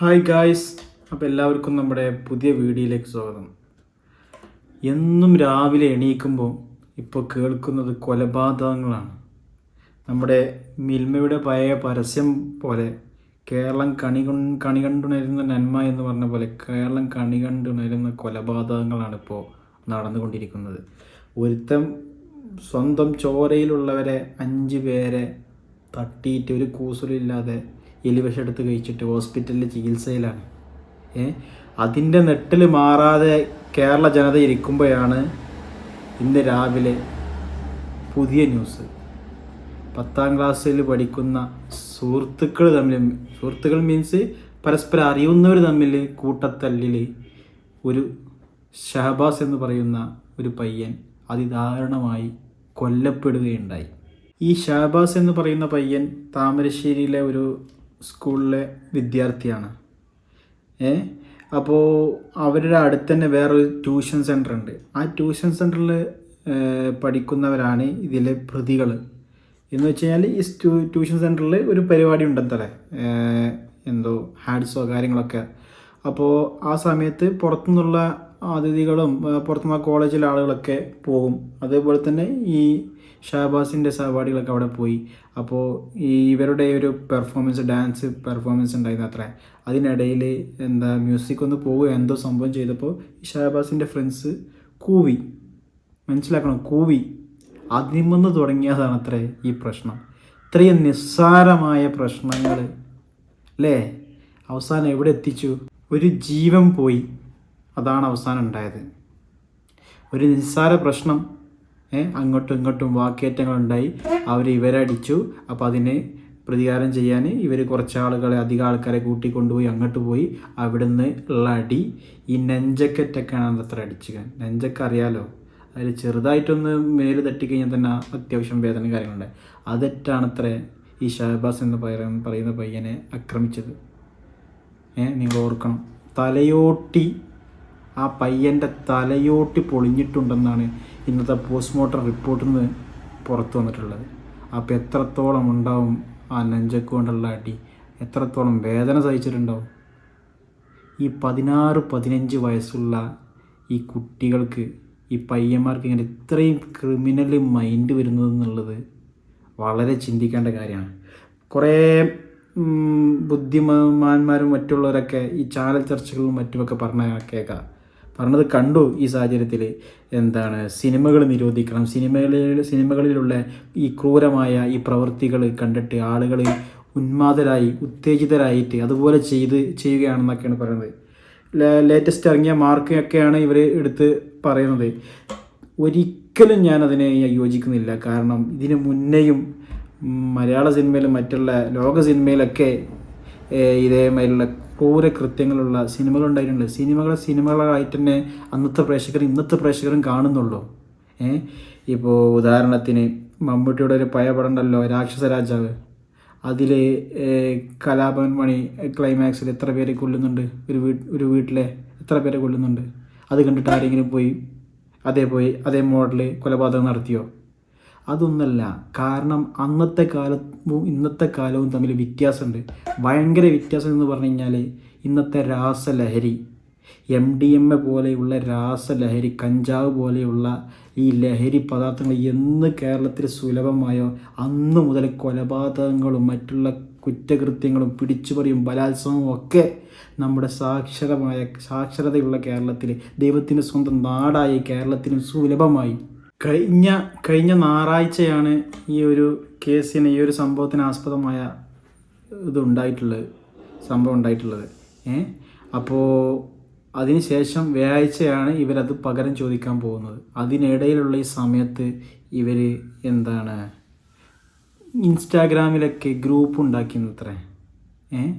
Hi guys അപ്പോൾ എല്ലാവർക്കും നമ്മുടെ പുതിയ വീഡിയോയിലേക്ക് സ്വാഗതം. എന്നും രാവിലെ എണീക്കുമ്പോൾ ഇപ്പോൾ കേൾക്കുന്നത് കൊലപാതകങ്ങളാണ്. നമ്മുടെ മിൽമയുടെ പഴയ പരസ്യം പോലെ കേരളം കണി കണി കണ്ടുണരുന്ന നന്മ എന്ന് പറഞ്ഞ പോലെ കേരളം കണി കണ്ടുണരുന്ന കൊലപാതകങ്ങളാണ് ഇപ്പോൾ നടന്നുകൊണ്ടിരിക്കുന്നത്. ഒരുത്തം സ്വന്തം ചോരയിലുള്ളവരെ അഞ്ച് പേരെ തട്ടിയിട്ട് ഒരു കൂസലില്ലാതെ എലിവിഷം എടുത്ത് കഴിച്ചിട്ട് ഹോസ്പിറ്റലിൽ ചികിത്സയിലാണ്. ഏ? അതിന്റെ നെട്ടിൽ മാറാതെ കേരള ജനത ഇരിക്കുമ്പോഴാണ് ഇന്ന് രാവിലെ പുതിയ ന്യൂസ്. പത്താം ക്ലാസ്സിൽ പഠിക്കുന്ന സുഹൃത്തുക്കൾ തമ്മിൽ സുഹൃത്തുക്കൾ മീൻസ് പരസ്പരം അറിയുന്നവർ തമ്മിൽ കൂട്ടത്തല്ലിൽ ഒരു ഷഹബാസ് എന്ന് പറയുന്ന ഒരു പയ്യൻ അതിദാരുണമായി കൊല്ലപ്പെടുകയുണ്ടായി. ഈ ഷഹബാസ് എന്ന് പറയുന്ന പയ്യൻ താമരശ്ശേരിയിലെ ഒരു സ്കൂളിലെ വിദ്യാർത്ഥിയാണ്. ഏ? അപ്പോൾ അവരുടെ അടുത്ത് തന്നെ വേറൊരു ട്യൂഷൻ സെന്റർ ഉണ്ട് ആ ട്യൂഷൻ സെന്ററിൽ പഠിക്കുന്നവരാണ് ഇതിലെ പ്രതികൾ എന്ന് വെച്ച് കഴിഞ്ഞാൽ ഈ ട്യൂഷൻ സെന്ററിൽ ഒരു പരിപാടി ഉണ്ടത്രേ. എന്തോ ഹാഡ്സോ കാര്യങ്ങളൊക്കെ. അപ്പോൾ ആ സമയത്ത് പുറത്തുനിന്നുള്ള അതിഥികളും ഏഹ് പുറത്തുനിന്ന് കോളേജിലെ ആളുകളൊക്കെ പോകും. അതേപോലെ തന്നെ ഈ ഷാബാസിന്റെ സഹപാഠികളൊക്കെ അവിടെ പോയി. അപ്പോൾ ഈ ഇവരുടെ ഒരു പെർഫോമൻസ് ഡാൻസ് പെർഫോമൻസ് ഉണ്ടായിരുന്നു അത്ര. അതിനിടയിൽ എന്താ മ്യൂസിക് ഒന്ന് പോവുക എന്തോ സംഭവം ചെയ്തപ്പോൾ ഷാബാസിന്റെ ഫ്രണ്ട്സ് കൂവി. മനസ്സിലാക്കണം? കൂവി. അതിമന്ന് തുടങ്ങിയതാണ് അത്രേ ഈ പ്രശ്നം. ഇത്രയും നിസ്സാരമായ പ്രശ്നങ്ങൾ അല്ലേ? അവസാനം എവിടെ എത്തിച്ചു? ഒരു ജീവൻ പോയി. അതാണ് അവസാനം ഉണ്ടായത്. ഒരു നിസ്സാര പ്രശ്നം. അങ്ങോട്ടും ഇങ്ങോട്ടും വാക്കേറ്റങ്ങളുണ്ടായി. അവർ ഇവരടിച്ചു. അപ്പോൾ അതിന് പ്രതികാരം ചെയ്യാൻ ഇവർ കുറച്ച് ആളുകളെ അധികം ആൾക്കാരെ കൂട്ടിക്കൊണ്ടുപോയി അങ്ങോട്ട് പോയി. അവിടുന്ന് ഉള്ള അടി ഈ നെഞ്ചക്കറ്റൊക്കെയാണ് അത്ര അടിച്ചുക നെഞ്ചക്ക അറിയാലോ അതിൽ ചെറുതായിട്ടൊന്ന് മേൽ തട്ടിക്കഴിഞ്ഞാൽ തന്നെ അത്യാവശ്യം വേദന കാര്യങ്ങളുണ്ട്. അതെറ്റാണ് അത്ര ഈ ഷഹബാസ് എന്ന് പറയുന്ന പയ്യനെ ആക്രമിച്ചത്. ഏഹ് നിങ്ങൾ ഓർക്കണം. തലയോട്ടി ആ പയ്യന്റെ തലയോട്ടി പൊളിഞ്ഞിട്ടുണ്ടെന്നാണ് ഇന്നത്തെ പോസ്റ്റ്മോർട്ടം റിപ്പോർട്ടിൽ നിന്ന് പുറത്തു വന്നിട്ടുള്ളത്. അപ്പോൾ എത്രത്തോളം ഉണ്ടാവും ആ നെഞ്ചക്ക് കൊണ്ടുള്ള അടി? എത്രത്തോളം വേദന സഹിച്ചിട്ടുണ്ടാവും? ഈ പതിനാറ് പതിനഞ്ച് വയസ്സുള്ള ഈ കുട്ടികൾക്ക് ഈ പയ്യന്മാർക്ക് ഇങ്ങനെ ഇത്രയും ക്രിമിനൽ മൈൻഡ് വരുന്നത് എന്നുള്ളത് വളരെ ചിന്തിക്കേണ്ട കാര്യമാണ്. കുറേ ബുദ്ധിമാന്മാരും മറ്റുള്ളവരൊക്കെ ഈ ചാനൽ ചർച്ചകളും മറ്റുമൊക്കെ പറഞ്ഞ കേൾക്കാം. പറഞ്ഞത് കണ്ടു ഈ സാഹചര്യത്തിൽ എന്താണ് സിനിമകൾ നിരോധിക്കണം. സിനിമകളിൽ സിനിമകളിലുള്ള ഈ ക്രൂരമായ ഈ പ്രവൃത്തികൾ കണ്ടിട്ട് ആളുകൾ ഉന്മാദരായി ഉത്തേജിതരായിട്ട് അതുപോലെ ചെയ്ത് ചെയ്യുകയാണെന്നൊക്കെയാണ് പറയുന്നത്. ലേറ്റസ്റ്റ് ഇറങ്ങിയ മാർക്കൊക്കെയാണ് ഇവർ എടുത്ത് പറയുന്നത്. ഒരിക്കലും ഞാൻ അതിനെ യോജിക്കുന്നില്ല. കാരണം ഇതിനു മുന്നേയും മലയാള സിനിമയിലും മറ്റുള്ള ലോക സിനിമയിലൊക്കെ ഇതേമാതിരിയുള്ള ക്രൂര കൃത്യങ്ങളുള്ള സിനിമകൾ സിനിമകളായിട്ട് തന്നെ അന്നത്തെ പ്രേക്ഷകർ ഇന്നത്തെ പ്രേക്ഷകരും കാണുന്നുള്ളൂ. ഏ? ഇപ്പോൾ ഉദാഹരണത്തിന് മമ്മൂട്ടിയുടെ ഒരു പടം ഉണ്ടല്ലോ രാക്ഷസ രാജാവ്. അതിൽ കലാഭവൻ മണി ക്ലൈമാക്സിൽ എത്ര പേരെ കൊല്ലുന്നുണ്ട്? ഒരു വീട്ട് ഒരു വീട്ടിലെ എത്ര പേരെ കൊല്ലുന്നുണ്ട്? അത് കണ്ടിട്ട് ആരെങ്കിലും പോയി അതേ പോയി അതേ മോഡൽ കൊലപാതകം നടത്തിയോ? അതൊന്നല്ല. കാരണം അന്നത്തെ കാലവും ഇന്നത്തെ കാലവും തമ്മിൽ വ്യത്യാസമുണ്ട് ഭയങ്കര വ്യത്യാസം എന്ന് പറഞ്ഞു കഴിഞ്ഞാൽ ഇന്നത്തെ രാസലഹരി എം ഡി എം എ പോലെയുള്ള രാസലഹരി കഞ്ചാവ് പോലെയുള്ള ഈ ലഹരി പദാർത്ഥങ്ങൾ എന്ന് കേരളത്തിൽ സുലഭമായോ അന്ന് മുതൽ കൊലപാതകങ്ങളും മറ്റുള്ള കുറ്റകൃത്യങ്ങളും പിടിച്ചുപറിയും ബലാത്സവവും ഒക്കെ നമ്മുടെ സാക്ഷരമായ സാക്ഷരതയുള്ള കേരളത്തിൽ ദൈവത്തിന്റെ സ്വന്തം നാടായി കേരളത്തിനും സുലഭമായി. കഴിഞ്ഞ കഴിഞ്ഞ ഞായറാഴ്ചയാണ് ഈ ഒരു കേസിന് ഈ ഒരു സംഭവത്തിന് ആസ്പദമായ ഇതുണ്ടായിട്ടുള്ളത് സംഭവം ഉണ്ടായിട്ടുള്ളത്. ഏ? അപ്പോൾ അതിനുശേഷം വ്യാഴാഴ്ചയാണ് ഇവരത് പകരം ചോദിക്കാൻ പോകുന്നത്. അതിനിടയിലുള്ള ഈ സമയത്ത് ഇവർ എന്താണ് ഇൻസ്റ്റാഗ്രാമിലൊക്കെ ഗ്രൂപ്പ് ഉണ്ടാക്കിയെന്നത്രേ ഏ?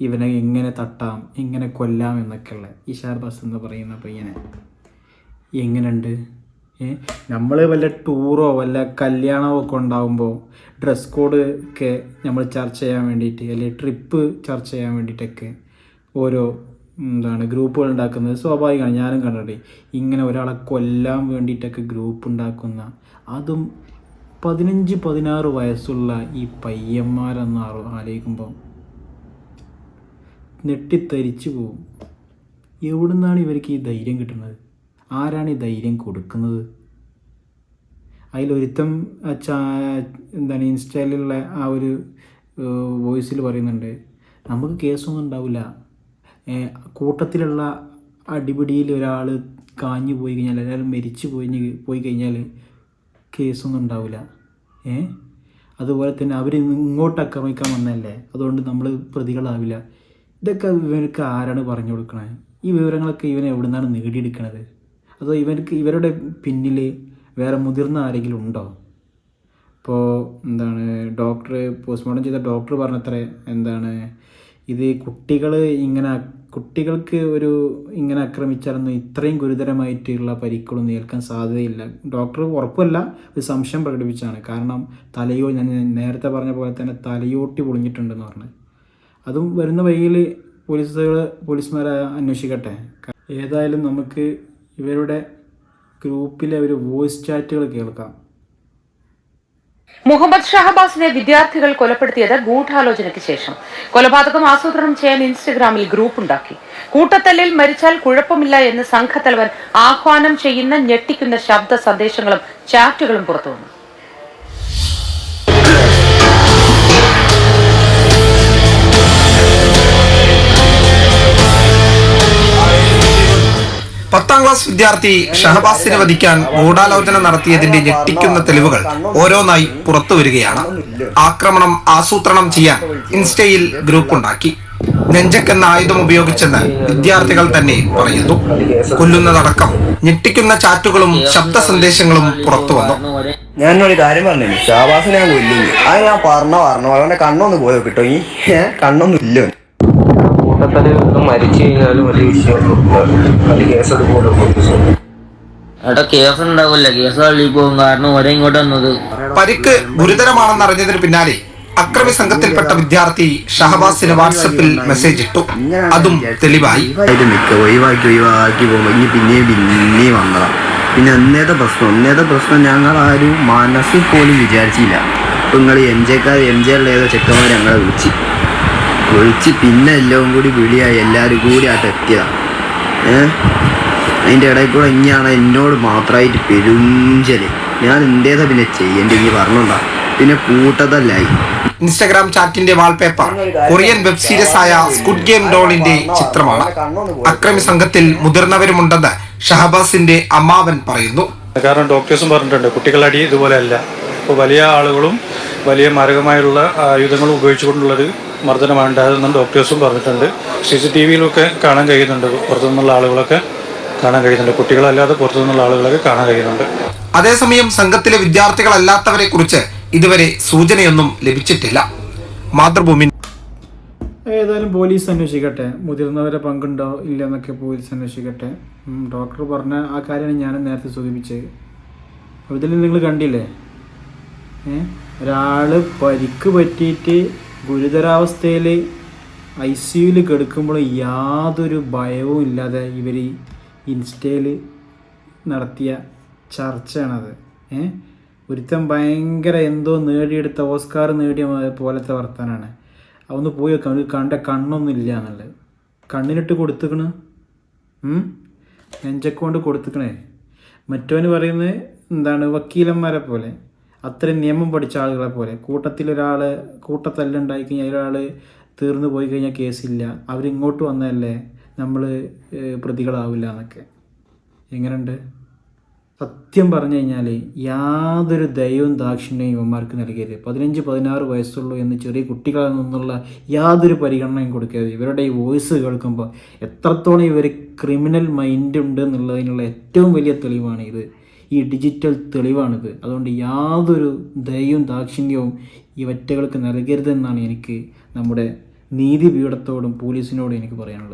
ഇവനെ എങ്ങനെ തട്ടാം എങ്ങനെ കൊല്ലാം എന്നൊക്കെയുള്ള. ഈ ഷാർബാസ് എന്ന് പറയുന്ന പയ്യനെ. എങ്ങനെയുണ്ട്? നമ്മൾ വല്ല ടൂറോ വല്ല കല്യാണമോ ഒക്കെ ഉണ്ടാകുമ്പോൾ ഡ്രസ് കോഡ് ഒക്കെ നമ്മൾ ചർച്ച ചെയ്യാൻ വേണ്ടിയിട്ട് അല്ലെങ്കിൽ ട്രിപ്പ് ചർച്ച ചെയ്യാൻ വേണ്ടിയിട്ടൊക്കെ ഓരോ എന്താണ് ഗ്രൂപ്പുകൾ ഉണ്ടാക്കുന്നത്. സ്വാഭാവികമാണ് ഞാനും കണ്ടിട്ട് ഇങ്ങനെ ഒരാളെ കൊല്ലാൻ വേണ്ടിയിട്ടൊക്കെ ഗ്രൂപ്പ് ഉണ്ടാക്കുന്ന അതും പതിനഞ്ച് പതിനാറ് വയസ്സുള്ള ഈ പയ്യന്മാരെന്ന് ആലോചിക്കുമ്പോൾ നെട്ടിത്തരിച്ചു പോവും. എവിടുന്നാണ് ഇവർക്ക് ഈ ധൈര്യം കിട്ടുന്നത്? ആരാണ് ഈ ധൈര്യം കൊടുക്കുന്നത്? അതിലൊരുത്തം എന്താണ് ഇൻസ്റ്റയിലുള്ള ആ ഒരു വോയിസിൽ പറയുന്നുണ്ട് നമുക്ക് കേസൊന്നും ഉണ്ടാവില്ല. കൂട്ടത്തിലുള്ള അടിപിടിയിൽ ഒരാൾ കാഞ്ഞു പോയി കഴിഞ്ഞാൽ ഒരാൾ മരിച്ചു പോയി പോയി കഴിഞ്ഞാൽ കേസൊന്നും ഉണ്ടാവില്ല. ഏ? അതുപോലെ തന്നെ അവർ ഇങ്ങോട്ട് ആക്രമിക്കാൻ വന്നല്ലേ അതുകൊണ്ട് നമ്മൾ പ്രതികളാവില്ല. ഇതൊക്കെ ഇവർക്ക് ആരാണ് പറഞ്ഞു കൊടുക്കണത് ഈ വിവരങ്ങളൊക്കെ ഇവൻ എവിടെ നിന്നാണ് നേടിയെടുക്കണത്? അതോ ഇവർക്ക് ഇവരുടെ പിന്നിൽ വേറെ മുതിർന്ന ആരെങ്കിലും ഉണ്ടോ? ഇപ്പോൾ എന്താണ് ഡോക്ടർ പോസ്റ്റ്മോർട്ടം ചെയ്ത ഡോക്ടർ പറഞ്ഞത്രേ എന്താണ് ഇത് കുട്ടികൾ ഇങ്ങനെ കുട്ടികൾക്ക് ഒരു ഇങ്ങനെ ആക്രമിച്ചാലൊന്നും ഇത്രയും ഗുരുതരമായിട്ടുള്ള പരിക്കുകളൊന്നും ഏൽക്കാൻ സാധ്യതയില്ല. ഡോക്ടർ ഉറപ്പല്ല ഒരു സംശയം പ്രകടിപ്പിച്ചാണ്. കാരണം തലയോ ഞാൻ നേരത്തെ പറഞ്ഞ പോലെ തന്നെ തലയോട്ടി പൊളിഞ്ഞിട്ടുണ്ടെന്ന് പറഞ്ഞു. അതും വരുന്ന വഴിയിൽ പോലീസുകൾ പോലീസുമാരെ അന്വേഷിക്കട്ടെ. ഏതായാലും നമുക്ക് ഇവരുടെ ഗ്രൂപ്പിലെ ഒരു വോയിസ് ചാറ്റുകൾ കേൾക്കാം. മുഹമ്മദ് ഷഹബാസിനെ വിദ്യാർത്ഥികൾ കൊലപ്പെടുത്തിയത് ഗൂഢാലോചനയ്ക്ക് ശേഷം. കൊലപാതകം ആസൂത്രണം ചെയ്യാൻ ഇൻസ്റ്റഗ്രാമിൽ ഗ്രൂപ്പ് ഉണ്ടാക്കി. കൂട്ടത്തല്ലിൽ മരിച്ചാൽ കുഴപ്പമില്ല എന്ന് സംഘത്തലവൻ ആഹ്വാനം ചെയ്യുന്ന ഞെട്ടിക്കുന്ന ശബ്ദ സന്ദേശങ്ങളും ചാറ്റുകളും പുറത്തുവന്നു. പത്താം ക്ലാസ് വിദ്യാർത്ഥി ഷഹബാസിനെ വധിക്കാൻ ഗൂഢാലോചന നടത്തിയതിന്റെ ഞെട്ടിക്കുന്ന തെളിവുകൾ ഓരോന്നായി പുറത്തു വരികയാണ്. ആക്രമണം ആസൂത്രണം ചെയ്യാൻ ഇൻസ്റ്റയിൽ ഗ്രൂപ്പ് ഉണ്ടാക്കി. നെഞ്ചക്കെന്ന ആയുധം ഉപയോഗിച്ചെന്ന് വിദ്യാർത്ഥികൾ തന്നെ പറയുന്നു. കൊല്ലുന്നതടക്കം ഞെട്ടിക്കുന്ന ചാറ്റുകളും ശബ്ദ സന്ദേശങ്ങളും പുറത്തു വന്നു. ഞാൻ ഒരു കാര്യം പറഞ്ഞു ഷാബാസിനെ ഞാൻ കൊല്ലില്ല അത് ഞാൻ പറഞ്ഞ പറഞ്ഞു. അവന്റെ കണ്ണൊന്ന് പോയോ കിട്ടോ ഈ? കണ്ണൊന്നും ഇല്ല. അവന്. കൂട്ടത്തൽ മരിച്ചു കഴിഞ്ഞാലും വലിയ വിഷയമൊന്നും അത് കേസെടുക്കുമല്ലോ പോലീസ് എടാ കേസ് ഉണ്ടാവില്ല. കേസ് തള്ളി പോകും. കാരണം ഒരേ ഇങ്ങോട്ട് വന്നത്. പരിക്ക് ഗുരുതരമാണെന്ന് ഗുരുതരമാണെന്നറിഞ്ഞതിന് പിന്നാലെ അക്രമി സംഘത്തിൽപ്പെട്ട വിദ്യാർത്ഥി ഷഹബാസിന് വാട്സപ്പിൽ മെസ്സേജ് ഇട്ടു. അതും തെളിവായി. ഒഴിവാക്കി ഒഴിവാക്കി പോകുമ്പോ ഇനി പിന്നെയും പിന്നെയും വന്നതാ. പിന്നെ ഒന്നേത പ്രശ്നം ഒന്നേത പ്രശ്നം ഞങ്ങൾ ആരും മനസ്സിൽ പോലും വിചാരിച്ചില്ല. ഇപ്പൊ നിങ്ങൾ എം ജെക്കാർ എം ജെ ഉള്ള ഏതോ ചെക്കന്മാർ ഞങ്ങളെ വിളിച്ച്. വിളിച്ച് പിന്നെ എല്ലാം കൂടി വിളിയായി. എല്ലാവരും കൂടി ആയിട്ട് എത്തിയതാ ഏഹ് അതിന്റെ ഇടയിൽ കൂടെ ഇനിയാണ് എന്നോട് മാത്രമായിട്ട് പെരുഞ്ചൽ. ഞാൻ എന്തേതാ പിന്നെ ചെയ്യേണ്ടി ഇനി പറഞ്ഞോണ്ടാ. പിന്നെ കൂട്ടതല്ലായി. ഇൻസ്റ്റഗ്രാം ചാറ്റിന്റെ വാൾപേപ്പർ. കൊറിയൻ വെബ് സീരീസ് ആയ സ്കുഡ് ഗെയിം ഡോളിന്റെ ചിത്രമാണ്. അക്രമി സംഘത്തിൽ മുതിർന്നവരുമുണ്ടെന്ന് ഷഹബാസിന്റെ അമ്മാവൻ പറയുന്നു. കാരണം ഡോക്ടേഴ്സും പറഞ്ഞിട്ടുണ്ട് കുട്ടികളടി ഇതുപോലെയല്ല. ഇപ്പോൾ വലിയ ആളുകളും വലിയ മാരകമായുള്ള ആയുധങ്ങളും ഉപയോഗിച്ചുകൊണ്ടുള്ളൊരു മർദ്ദനമാണ് ഉണ്ടായതെന്നും ഡോക്ടേഴ്സും പറഞ്ഞിട്ടുണ്ട്. സി സി ടി വിയിലൊക്കെ കാണാൻ കഴിയുന്നുണ്ട്. പുറത്തുനിന്നുള്ള ആളുകളൊക്കെ കാണാൻ കഴിയുന്നുണ്ട്. കുട്ടികളല്ലാതെ പുറത്തുനിന്നുള്ള ആളുകളൊക്കെ കാണാൻ കഴിയുന്നുണ്ട്. അതേസമയം സംഘത്തിലെ വിദ്യാർത്ഥികളല്ലാത്തവരെ കുറിച്ച് ഇതുവരെ സൂചനയൊന്നും ലഭിച്ചിട്ടില്ല. മാതൃഭൂമി ഏതായാലും പോലീസ് അന്വേഷിക്കട്ടെ. മുതിർന്നവരെ പങ്കുണ്ടോ ഇല്ലെന്നൊക്കെ പോലീസ് അന്വേഷിക്കട്ടെ. ഡോക്ടർ പറഞ്ഞ ആ കാര്യമാണ് ഞാൻ നേരത്തെ സൂചിപ്പിച്ചത് ഇതിൽ നിങ്ങൾ കണ്ടില്ലേ? ഏ? ഒരാൾ പരിക്ക് പറ്റിയിട്ട് ഗുരുതരാവസ്ഥയിൽ ഐ സിയുയിൽ കിടക്കുമ്പോൾ യാതൊരു ഭയവും ഇല്ലാതെ ഇവർ ഇൻസ്റ്റയിൽ നടത്തിയ ചർച്ചയാണത്. ഏ? ഒരുത്തൻ ഭയങ്കര എന്തോ നേടിയെടുത്ത ഓസ്കാർ നേടിയ പോലത്തെ വർത്താനാണ്. അതൊന്ന് പോയി വെക്കാം അവന് കണ്ട കണ്ണൊന്നും ഇല്ല എന്നുള്ളത്. കണ്ണിനിട്ട് കൊടുത്തുക്കണ്. നെഞ്ചക്കൊണ്ട് കൊടുത്തുക്കണേ. മറ്റവന് പറയുന്നത് എന്താണ്? വക്കീലന്മാരെ പോലെ. അത്രയും നിയമം പഠിച്ച ആളുകളെ പോലെ. കൂട്ടത്തിലൊരാൾ കൂട്ടത്തല്ലുണ്ടായി കഴിഞ്ഞാൽ ഒരാൾ തീർന്നു പോയി കഴിഞ്ഞാൽ കേസില്ല. അവരിങ്ങോട്ട് വന്നതല്ലേ നമ്മൾ പ്രതികളാവില്ല എന്നൊക്കെ. എങ്ങനെയുണ്ട്? സത്യം പറഞ്ഞു കഴിഞ്ഞാൽ യാതൊരു ദയവും ദാക്ഷിണ്യവും ഇവന്മാർക്ക് നൽകരുത്. പതിനഞ്ച് പതിനാറ് വയസ്സുള്ളൂ എന്ന് ചെറിയ കുട്ടികളിൽ നിന്നുള്ള യാതൊരു പരിഗണനയും കൊടുക്കരുത്. ഇവരുടെ ഈ വോയിസ് കേൾക്കുമ്പോൾ എത്രത്തോളം ഇവർ ക്രിമിനൽ മൈൻഡ് ഉണ്ട് എന്നുള്ളതിനുള്ള ഏറ്റവും വലിയ തെളിവാണ് ഇത് ഈ ഡിജിറ്റൽ തെളിവാണിത്. അതുകൊണ്ട് യാതൊരു ദയവും ദാക്ഷിണ്യവും ഈ ഒറ്റകൾക്ക് നൽകരുതെന്നാണ് എനിക്ക് നമ്മുടെ നീതി പീഠത്തോടും പോലീസിനോടും എനിക്ക് പറയാനുള്ളത്.